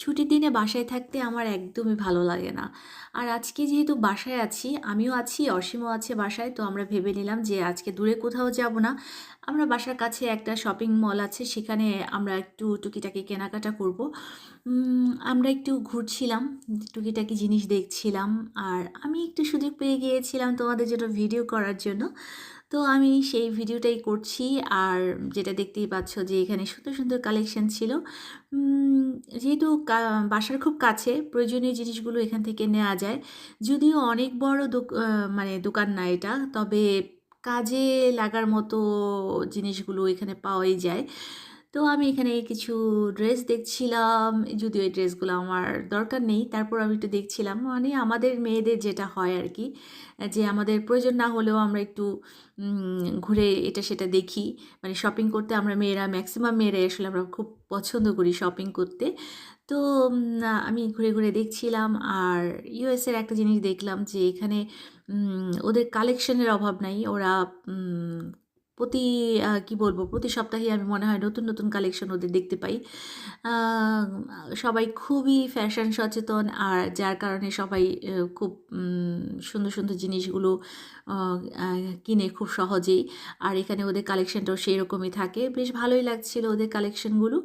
ছুটির দিনে বাসায় থাকতে আমার একদমই ভালো লাগে না। আর আজকে যেহেতু বাসায় আছি, আমিও আছি, অসীমও আছে বাসায়, তো আমরা ভেবে নিলাম যে আজকে দূরে কোথাও যাব না। আমরা বাসার কাছে একটা শপিং মল আছে, সেখানে আমরা একটু টুকিটাকি কেনাকাটা করব। আমরা একটু ঘুরছিলাম, টুকিটাকি জিনিস দেখছিলাম, আর আমি একটু সুযোগ পেয়ে গিয়েছিলাম তোমাদের জন্য ভিডিও করার জন্য। তো আমি সেই ভিডিওটাই করছি। আর যেটা দেখতেই পাচ্ছ যে এখানে সুন্দর সুন্দর কালেকশান ছিল। যেহেতু বাসার খুব কাছে, প্রয়োজনীয় জিনিসগুলো এখান থেকে নেওয়া যায়। যদিও অনেক বড় মানে দোকান না এটা, তবে কাজে লাগার মতো জিনিসগুলো এখানে পাওয়াই যায়। তো আমি এখানে কিছু ড্রেস দেখছিলাম, যদিও এই ড্রেসগুলো আমার দরকার নেই। তারপর আমি একটু দেখছিলাম মানে আমাদের মেয়েদের যেটা হয় আর কি, যে আমাদের প্রয়োজন না হলেও আমরা একটু ঘুরে এটা সেটা দেখি। মানে শপিং করতে আমরা মেয়েরা ম্যাক্সিমাম মেয়েরাই আসলে আমরা খুব পছন্দ করি শপিং করতে। তো আমি ঘুরে ঘুরে দেখছিলাম আর ইউএসের একটা জিনিস দেখলাম যে এখানে ওদের কালেকশনের অভাব নাই। ওরা প্রতি কি বলব, প্রতি সপ্তাহে আমি মনে হয় নতুন নতুন কালেকশন ওদের দেখতে পাই। সবাই খুবই ফ্যাশন সচেতন আর যার কারণে সবাই খুব সুন্দর সুন্দর জিনিসগুলো কিনে খুব সহজেই। আর এখানে ওদের কালেকশনটাও সেই রকমই থাকে। বেশ ভালোই লাগছিল ওদের কালেকশনগুলো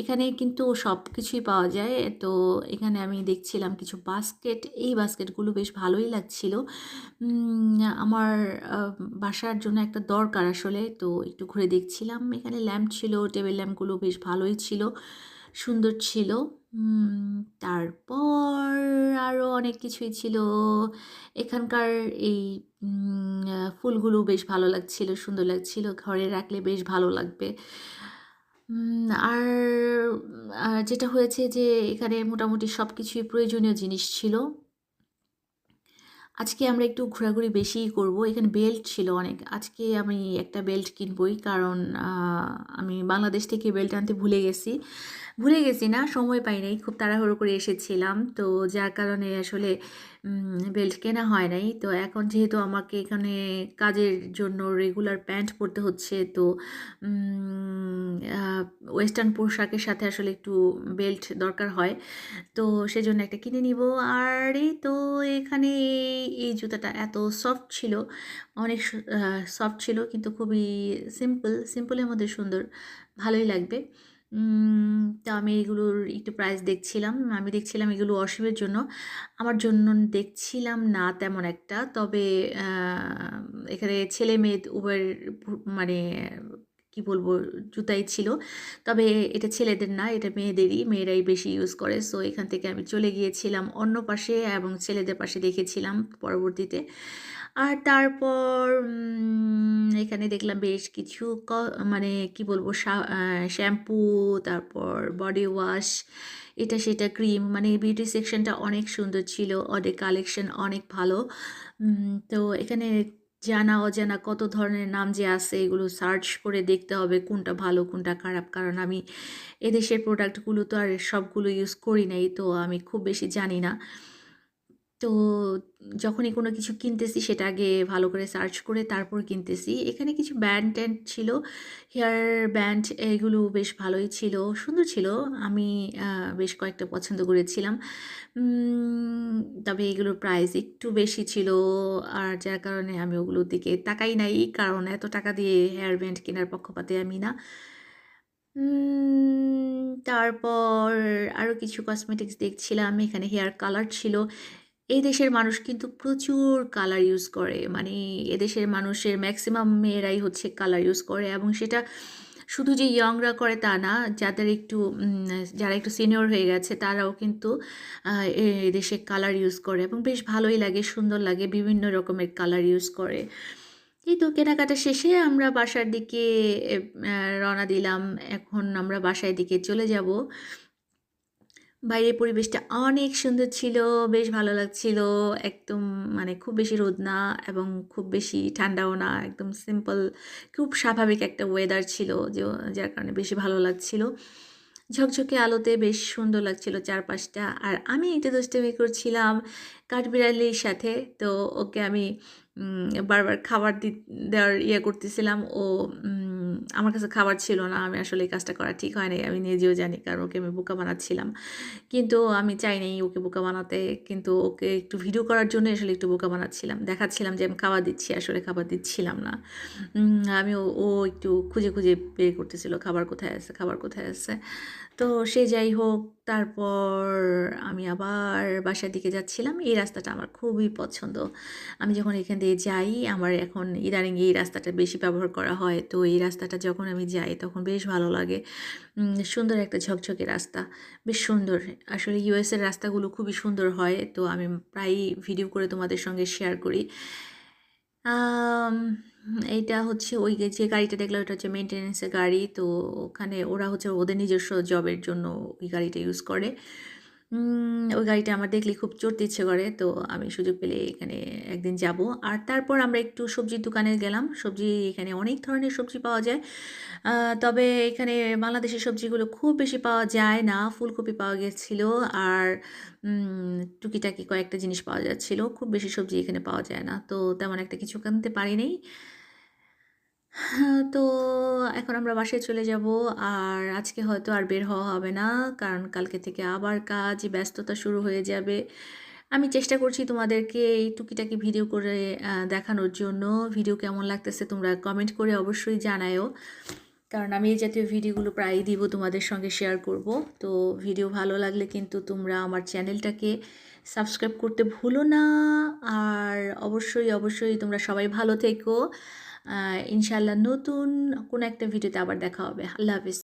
এখানে কিন্তু সব কিছুই পাওয়া যায়। তো এখানে আমি দেখছিলাম কিছু বাস্কেট এই বাস্কেটগুলো বেশ ভালোই লাগছিল। আমার বাসার জন্য একটা দরকার আসলে। তো একটু ঘুরে দেখছিলাম। এখানে ল্যাম্প ছিল টেবিল ল্যাম্পগুলো বেশ ভালোই ছিল, সুন্দর ছিল। তারপর আরও অনেক কিছুই ছিল। এখানকার এই ফুলগুলো বেশ ভালো লাগছিল, সুন্দর লাগছিল। ঘরে রাখলে বেশ ভালো লাগবে। আর যেটা হয়েছে যে এখানে মোটামুটি সব কিছুই প্রয়োজনীয় জিনিস ছিল। আজকে আমরা একটু ঘোরাঘুরি বেশিই করব। এখানে বেল্ট ছিল অনেক। আজকে আমি একটা বেল্ট কিনবই, কারণ আমি বাংলাদেশ থেকে বেল্ট আনতে ভুলে গেছি। ভুলে গেছি না, সময় পাই নাই, খুব তাড়াহুড়ো করে এসেছিলাম। তো যার কারণে আসলে বেল্ট কেনা হয় নাই। তো এখন যেহেতু আমাকে এখানে কাজের জন্য রেগুলার প্যান্ট পরতে হচ্ছে, তো ওয়েস্টার্ন পোশাকের সাথে আসলে একটু বেল্ট দরকার হয়। তো সেজন্য একটা কিনে নিব। আর এই তো এখানে এই- জুতাটা এত সফট ছিল, অনেক সফট ছিল, কিন্তু খুবই সিম্পল সিম্পলের মধ্যে সুন্দর, ভালোই লাগবে। তো আমি এগুলোর একটু প্রাইস দেখছিলাম। আমি দেখছিলাম এগুলো অসীমের জন্য। আমার জন্য দেখছিলাম না তেমন একটা। তবে এখানে ছেলে মেয়ে উভয়ের মানে কি বলব, জুতাই ছিল। তবে এটা ছেলেদের না, এটা মেয়েদেরই। মেয়েরাই বেশি ইউজ করে। সো এখান থেকে আমি চলে গিয়েছিলাম অন্য পাশে এবং ছেলেদের পাশে দেখেছিলাম পরবর্তীতে। আর তারপর এখানে দেখলাম বেশ কিছু ক- মানে কি বলব শ্যাম্পু তারপর বডি ওয়াশ এটা সেটা ক্রিম মানে বিউটি সেকশনটা অনেক সুন্দর ছিল অনেক কালেকশন অনেক ভালো। তো এখানে জানা অজানা কত ধরনের নাম যে আছে, এগুলো সার্চ করে দেখতে হবে, কোনটা ভালো, কোনটা খারাপ, কারণ আমি এদেশের প্রোডাক্টগুলো তো আর সবগুলো ইউজ করি নাই, তো আমি খুব বেশি জানি না। তো যখনই কোনো কিছু কিনতেছি সেটা আগে ভালো করে সার্চ করে তারপর কিনতেছি। এখানে কিছু ব্যান্ড ট্যান্ড ছিল হেয়ার ব্যান্ড এগুলো বেশ ভালোই ছিল, সুন্দর ছিল। আমি বেশ কয়েকটা পছন্দ করেছিলাম। তবে এগুলোর প্রাইস একটু বেশি ছিল আর যার কারণে আমি ওগুলোর দিকে তাকাই নাই, কারণ এত টাকা দিয়ে হেয়ার ব্যান্ড কেনার পক্ষপাতে আমি না। তারপর আরও কিছু কসমেটিক্স দেখছিলাম, এখানে হেয়ার কালার ছিল। এই দেশের মানুষ কিন্তু প্রচুর কালার ইউজ করে। মানে এদেশের মানুষের ম্যাক্সিমাম মেয়েরাই হচ্ছে কালার ইউজ করে এবং সেটা শুধু যে ইয়ংরা করে তা না যাদের একটু যারা একটু সিনিয়র হয়ে গেছে তারাও কিন্তু আহ, এ দেশে কালার ইউজ করে এবং বেশ ভালোই লাগে সুন্দর লাগে বিভিন্ন রকমের কালার ইউজ করে। এই তো কেনাকাটা শেষে আমরা বাসার দিকে রওনা দিলাম। এখন আমরা বাসায় দিকে চলে যাব। বাইরের পরিবেশটা অনেক সুন্দর ছিল, বেশ ভালো লাগছিল। একদম মানে খুব বেশি রোদ না এবং খুব বেশি ঠান্ডাও না, একদম সিম্পল খুব স্বাভাবিক একটা ওয়েদার ছিল যে, যার কারণে বেশি ভালো লাগছিল। ঝকঝকে আলোতে বেশ সুন্দর লাগছিল চারপাশটা। আর আমি একটু দুষ্টুমি করছিলাম কাঠবিড়ালির সাথে, তো ওকে আমি বারবার খাবার দি, দেওয়ার ইয়ে করতেছিলাম। ও আমার কাছে খাবার ছিল না, আমি আসলে এই কাজটা করা ঠিক হয় নাই, আমি নিজেও জানি, কারণ ওকে আমি বোকা বানাচ্ছিলাম। কিন্তু আমি চাই নাই ওকে বোকা বানাতে, কিন্তু ওকে একটু ভিডিও করার জন্য আসলে একটু বোকা বানাচ্ছিলাম। দেখাচ্ছিলাম যে আমি খাবার দিচ্ছি, আসলে খাবার দিচ্ছিলাম না। আমি ও একটু খুঁজে খুঁজে বের করতেছিল, খাবার কোথায় আছে, খাবার কোথায় আছে? তো সে যাই হোক, তারপর আমি আবার বাসার দিকে যাচ্ছিলাম। এই রাস্তাটা আমার খুবই পছন্দ। আমি যখন এখান দিয়ে যাই, আমার এখন ইদানিং এই রাস্তাটা বেশি ব্যবহার করা হয়। তো এই রাস্তাটা যখন আমি যাই, তখন বেশ ভালো লাগে। সুন্দর একটা ঝকঝকে রাস্তা। বেশ সুন্দর। আসলে ইউএসের রাস্তাগুলো খুবই সুন্দর হয়। তো আমি প্রায়ই ভিডিও করে তোমাদের সঙ্গে শেয়ার করি। এইটা হচ্ছে ওই যে গাড়িটা দেখলাম ওটা হচ্ছে মেনটেনেন্সের গাড়ি। তো ওখানে ওরা হচ্ছে ওদের নিজস্ব জবের জন্য ওই গাড়িটা ইউজ করে। ওই গাড়িটা আমার দেখলে খুব চড়তে ইচ্ছে করে। তো আমি সুযোগ পেলে এখানে একদিন যাব। আর তারপর আমরা একটু সবজির দোকানে গেলাম। সবজি এখানে অনেক ধরনের সবজি পাওয়া যায়। তবে এখানে বাংলাদেশের সবজিগুলো খুব বেশি পাওয়া যায় না। ফুলকপি পাওয়া গেছিল আর টুকিটাকি কয়েকটা জিনিস পাওয়া যাচ্ছিল। খুব বেশি সবজি এখানে পাওয়া যায় না। তো তেমন একটা কিছু কিনতে পারিনি তো এখন আমরা বাসায় চলে যাব। আর আজকে হয়তো আর বের হওয়া হবে না, কারণ কালকে থেকে আবার কাজ ব্যস্ততা শুরু হয়ে যাবে। আমি চেষ্টা করছি তোমাদেরকে এই টুকিটাকি ভিডিও করে দেখানোর জন্য। ভিডিও কেমন লাগতেছে তোমরা কমেন্ট করে অবশ্যই জানায়ও। কারণ আমি এই জাতীয় ভিডিওগুলো প্রায়ই দিব তোমাদের সঙ্গে শেয়ার করব। তো ভিডিও ভালো লাগলে কিন্তু তোমরা আমার চ্যানেলটাকে সাবস্ক্রাইব করতে ভুলো না। আর অবশ্যই অবশ্যই তোমরা সবাই ভালো থেকো। ইনশাল্লাহ নতুন কোনো একটা ভিডিওতে আবার দেখা হবে। আল্লাহ হাফিজ।